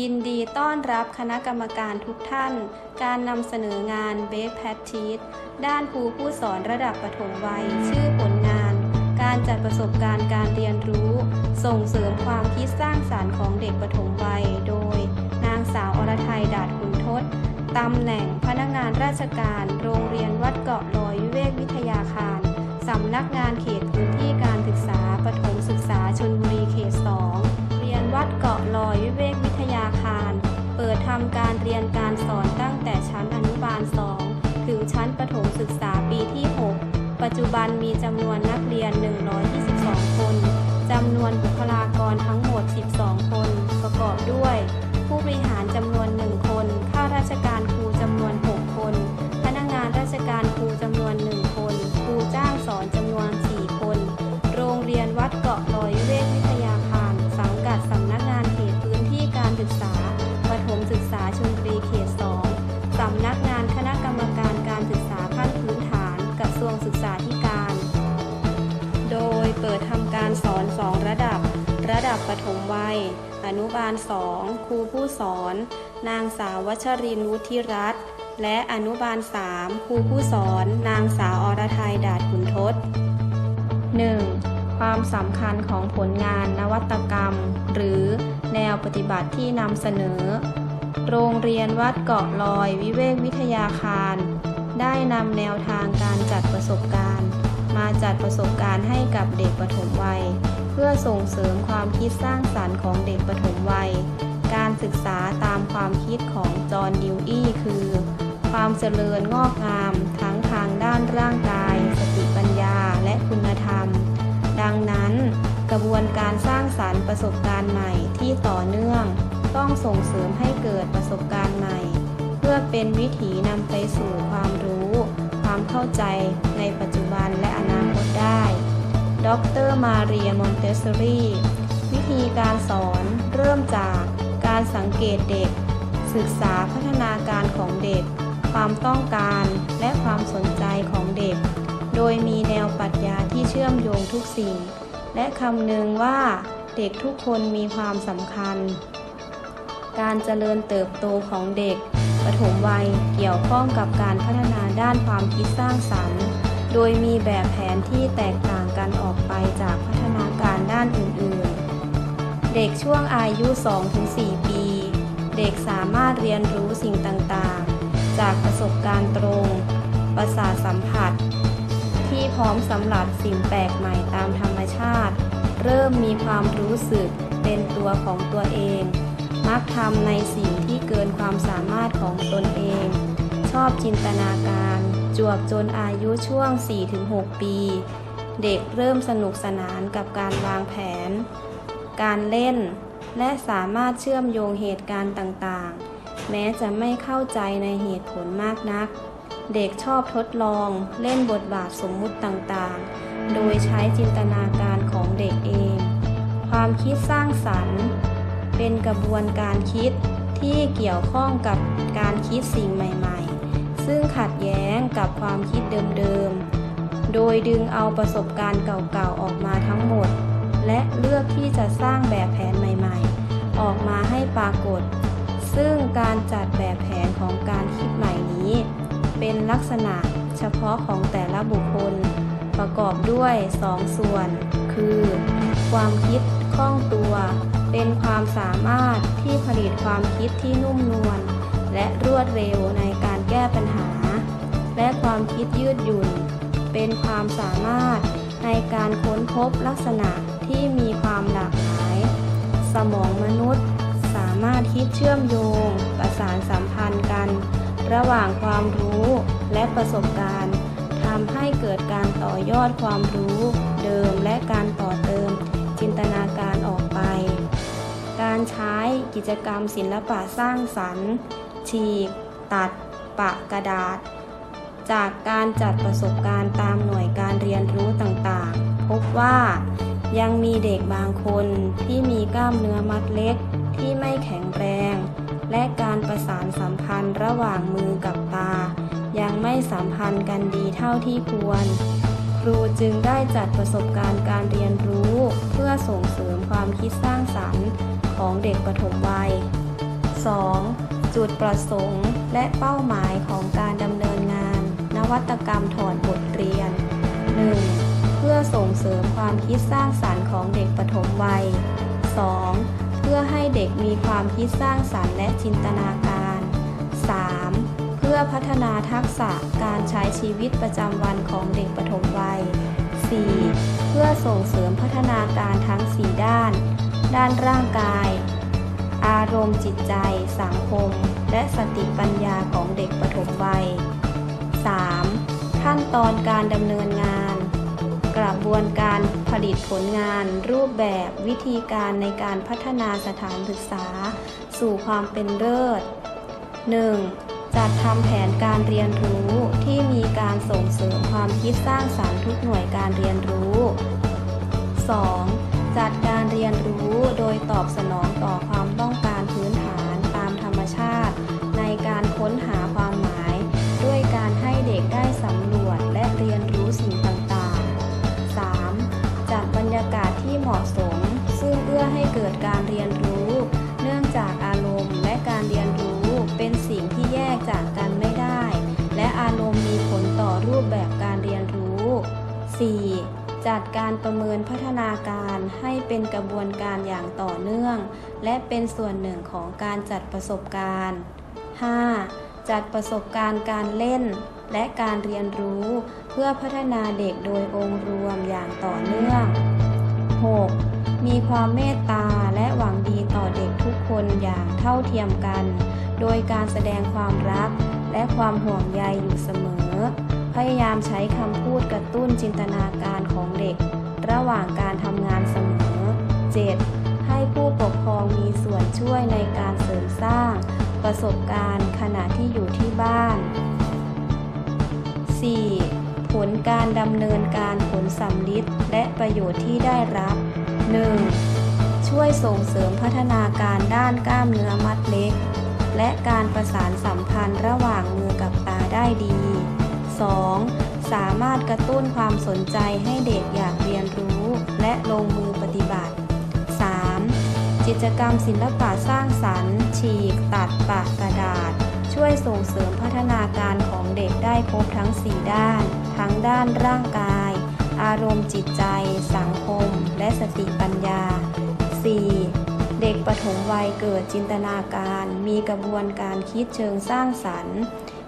ยินดีต้อนรับคณะกรรมการทุกท่าน การนำเสนองาน b e s t Practice ด้านครูผู้สอนระดับปฐมวัย ชื่อผลงาน การจัดประสบการณ์การเรียนรู้ ส่งเสริมความคิดสร้างสารรค์ของเด็กปฐมวัย โดย นางสาวอรไทยดาดขุนทศตำแหน่งพนักงานราชการ โรงเรียนวัดเกาะลอยวิเวกวิทยาคารสำนักงานเขตพื้นที่การศึกษาปฐมศึกษาชนบุรีเขต 2 เรียนวัดเกาะลอย ทำการเรียนการสอนตั้งแต่ชั้นอนุบาล 2 ถึงชั้นประถมศึกษาปีที่ 6 ปัจจุบันมีจำนวนนักเรียน 122 คนจำนวนบุคลากรทั้งหมด 12 คน ประกอบด้วย ผู้บริหารจำนวน 1 คน ข้าราชการครูจำนวน 6 คน พนักงานราชการครูจำนวน 1 คน ครูจ้างสอนจำนวน 4 คน โรงเรียนวัดเกาะลอยเวกวิทยาคารสังกัดสำนักงานเขตพื้นที่การศึกษาประถมศึกษา ปฐมวัย อนุบาล2ครูผู้สอน นางสาววัชรินวุฒิรัตน์และอนุบาล3ครูผู้สอน นางสาวอรไทยดาดขุนทศ 1. ความสำคัญของผลงานนวัตกรรม หรือแนวปฏิบัติที่นำเสนอ โรงเรียนวัดเกาะลอยวิเวกวิทยาคาร ได้นำแนวทางการจัดประสบการณ์ มาจัดประสบการณ์ให้กับเด็กปฐมวัย พื่อส่งเสริมความคิดสร้างสรรค์ของเด็กปฐมวัย การศึกษาตามความคิดของจอห์นดิวอี้คือ ความเจริญงอกงาม ทั้งทางด้านร่างกาย สติปัญญาและคุณธรรม ดังนั้น กระบวนการสร้างสารรค์ประสบการณ์ใหม่ที่ต่อเนื่อง ต้องส่งเสริมให้เกิดประสบการณ์ใหม่ เพื่อเป็นวิถีนำไปสู่ความรู้ ความเข้าใจในปัจจุบันและอนาคตได้ ดรมาเรียมอนเตสซอรีวิธีการสอนเริ่มจากการสังเกตเด็ก ศึกษาพัฒนาการของเด็ก ความต้องการและความสนใจของเด็ก โดยมีแนวปรัชญาที่เชื่อมโยงทุกสิ่ง และคำนึงว่าเด็กทุกคนมีความสำคัญ การเจริญเติบโตของเด็กปฐมวัยเกี่ยวข้องกับการพัฒนาด้านความคิดสร้างสรรค์ โดยมีแบบแผนที่แตกต่าง กันออกไปจากพัฒนาการด้านอื่นๆ เด็กช่วงอายุ 2-4 ปี เด็กสามารถเรียนรู้สิ่งต่างๆ จากประสบการณ์ตรง ประสาทสัมผัส ที่พร้อมสำหรับสิ่งแปลกใหม่ตามธรรมชาติ เริ่มมีความรู้สึกเป็นตัวของตัวเอง มักทำในสิ่งที่เกินความสามารถของตนเอง ชอบจินตนาการจวบจนอายุช่วง 4-6 ปี เด็กเริ่มสนุกสนานกับการวางแผน การเล่น และสามารถเชื่อมโยงเหตุการณ์ต่างๆ แม้จะไม่เข้าใจในเหตุผลมากนัก เด็กชอบทดลองเล่นบทบาทสมมุติต่างๆ โดยใช้จินตนาการของเด็กเอง ความคิดสร้างสรรค์ เป็นกระบวนการคิดที่เกี่ยวข้องกับการคิดสิ่งใหม่ ๆ ซึ่งขัดแย้งกับความคิดเดิมๆ โดยดึงเอาประสบการณ์เก่าๆออกมาทั้งหมด และเลือกที่จะสร้างแบบแผนใหม่ๆ ออกมาให้ปรากฏ ซึ่งการจัดแบบแผนของการคิดใหม่นี้ เป็นลักษณะเฉพาะของแต่ละบุคคล ประกอบด้วย 2ส่วน คือ ความคิดคล่องตัว เป็นความสามารถที่ผลิตความคิดที่นุ่มนวลและรวดเร็วในการแก้ปัญหา และความคิดยืดหยุ่น เป็นความสามารถในการค้นพบลักษณะที่มีความหลากหลาย สมองมนุษย์สามารถคิดเชื่อมโยง ประสานสัมพันธ์กัน ระหว่างความรู้และประสบการณ์ทำให้เกิดการต่อยอดความรู้เดิมและการต่อเติมจินตนาการออกไป การใช้กิจกรรมศิลปะสร้างสรรค์ ฉีก ตัด ปะกระดาษ จากการจัดประสบการณ์ตามหน่วยการเรียนรู้ต่างๆ พบว่ายังมีเด็กบางคนที่มีกล้ามเนื้อมัดเล็กที่ไม่แข็งแรง และการประสานสัมพันธ์ระหว่างมือกับตา ยังไม่สัมพันธ์กันดีเท่าที่ควร ครูจึงได้จัดประสบการณ์การเรียนรู้ เพื่อส่งเสริมความคิดสร้างสรรค์ของเด็กปฐมวัย 2. จุดประสงค์และเป้าหมายของการดำเนินงาน วัตกรรมถอดบทเรียน 1. เพื่อส่งเสริมความคิดสร้างสรรค์ของเด็กปฐมวัย 2. เพื่อให้เด็กมีความคิดสร้างสรรค์และจินตนาการ 3. เพื่อพัฒนาทักษะการใช้ชีวิตประจำวันของเด็กปฐมวัย 4. เพื่อส่งเสริมพัฒนาการทั้ง 4 ด้าน ด้านร่างกาย อารมณ์จิตใจ สังคม และสติปัญญาของเด็กปฐมวัย 3. ขั้นตอนการดำเนินงาน กระบวนการผลิตผลงาน รูปแบบวิธีการในการพัฒนาสถานศึกษา สู่ความเป็นเลิศ 1. จัดทำแผนการเรียนรู้ที่มีการส่งเสริมความคิดสร้างสรรค์ทุกหน่วยการเรียนรู้ 2. จัดการเรียนรู้โดยตอบสนองต่อความต้อง จัดการประเมินพัฒนาการให้เป็นกระบวนการอย่างต่อเนื่อง และเป็นส่วนหนึ่งของการจัดประสบการณ์ 5. จัดประสบการณ์การเล่น และการเรียนรู้เพื่อพัฒนาเด็กโดยองค์รวมอย่างต่อเนื่อง 6. มีความเมตตาและหวังดีต่อเด็กทุกคนอย่างเท่าเทียมกัน โดยการแสดงความรักและความห่วงใยอยู่เสมอ พยายามใช้คำพูดกระตุ้นจินตนาการของเด็ก ระหว่างการทำงานเสมอ 7. ให้ผู้ปกครองมีส่วนช่วยในการเสริมสร้าง ประสบการณ์ขณะที่อยู่ที่บ้าน 4. ผลการดำเนินการผลสำลิดและประโยชน์ที่ได้รับ 1. ช่วยส่งเสริมพัฒนาการด้านกล้ามเนื้อมัดเล็ก และการประสานสัมพันธ์ระหว่างมือกับตาได้ดี 2. สามารถกระตุ้นความสนใจให้เด็กอยากเรียนรู้และลงมือปฏิบัติ 3. กิจกรรมศิลปะสร้างสรรค์ ฉีก ตัดปากกระดาษ ช่วยส่งเสริมพัฒนาการของเด็กได้ครบทั้ง 4 ด้าน ทั้งด้านร่างกาย อารมณ์จิตใจ สังคม และสติปัญญา 4. เด็กปฐมวัยเกิดจินตนาการ มีกระบวนการคิดเชิงสร้างสรรค์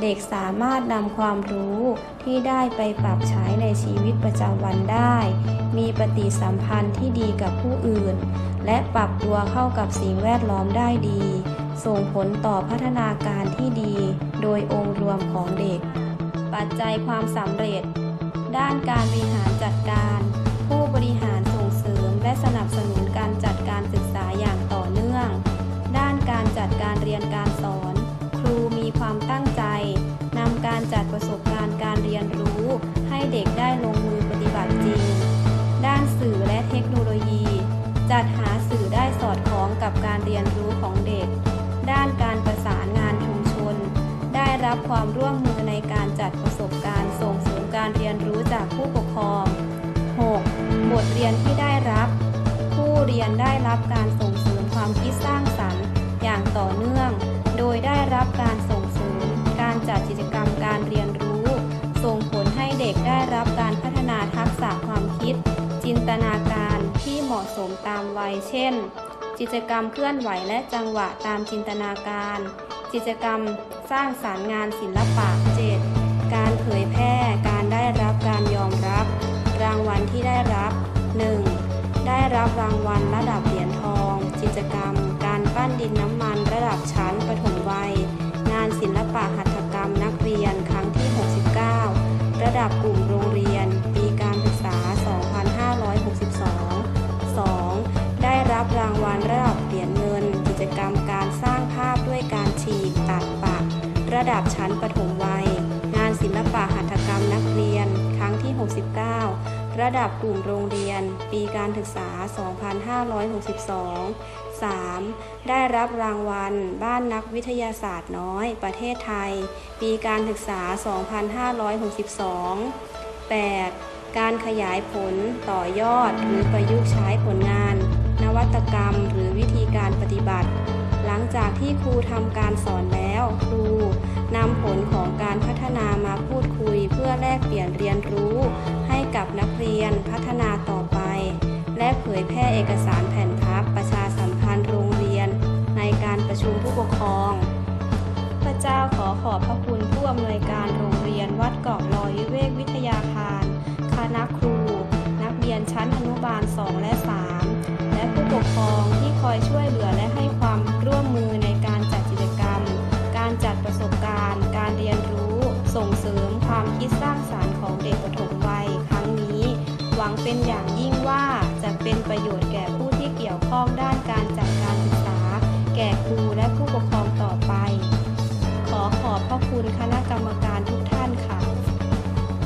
เด็กสามารถนำความรู้ที่ได้ไปปรับใช้ในชีวิตประจำวันได้ มีปฏิสัมพันธ์ที่ดีกับผู้อื่น และปรับตัวเข้ากับสิ่งแวดล้อมได้ดี ส่งผลต่อพัฒนาการที่ดี โดยองค์รวมของเด็ก ปัจจัยความสำเร็จ ด้านการบริหารจัดการ เรียนรู้ของเด็ก ด้านการประสานงานชุมชน ได้รับความร่วมมือในการจัดประสบการณ์ส่งเสริมการเรียนรู้จากผู้ปกครอง 6. บทเรียนที่ได้รับ ผู้เรียนได้รับการส่งเสริมความคิดสร้างสรรค์ อย่างต่อเนื่อง โดยได้รับการส่งเสริมการจัดกิจกรรมการเรียนรู้ ส่งผลให้เด็กได้รับการพัฒนาทักษะความคิด จินตนาการที่เหมาะสมตามวัยเช่น กิจกรรมเคลื่อนไหวและจังหวะตามจินตนาการ กิจกรรมสร้างสารรค์งานศิลปะ 7. การเผยแพร่ การได้รับการยอมรับ รางวัลที่ได้รับ 1. ได้รับรางวัลระดับเหรียญทอง กิจกรรม การปั้นดินน้ำมันระดับชั้นประถม ระดับชั้นประถมวัย งานศิลปะหัตถกรรมนักเรียน ครั้งที่ 69 ระดับกลุ่มโรงเรียน ปีการศึกษา 2562 3. ได้รับรางวัล บ้านนักวิทยาศาสตร์น้อย ประเทศไทย ปีการศึกษา 2562 8. การขยายผลต่อยอดหรือประยุกต์ใช้ผลงาน นวัตกรรมหรือวิธีการปฏิบัติ หลังจากที่ครูทำการสอนแล้ว ครูนำผลของการพัฒนามาพูดคุย เพื่อแลกเปลี่ยนเรียนรู้ ให้กับนักเรียนพัฒนาต่อไป และเผยแพร่เอกสารแผ่นพับประชาสัมพันธ์โรงเรียน ในการประชุมผู้ปกครอง พระเจ้าขอขอบพระคุณผู้อำนวยการโรงเรียนวัดเกาะ เป็นอย่างยิ่งว่าจะเป็นประโยชน์แก่ผู้ที่เกี่ยวข้องด้านการจัดการศึกษา แก่ครูและผู้ปกครองต่อไป ขอขอบพระคุณคณะ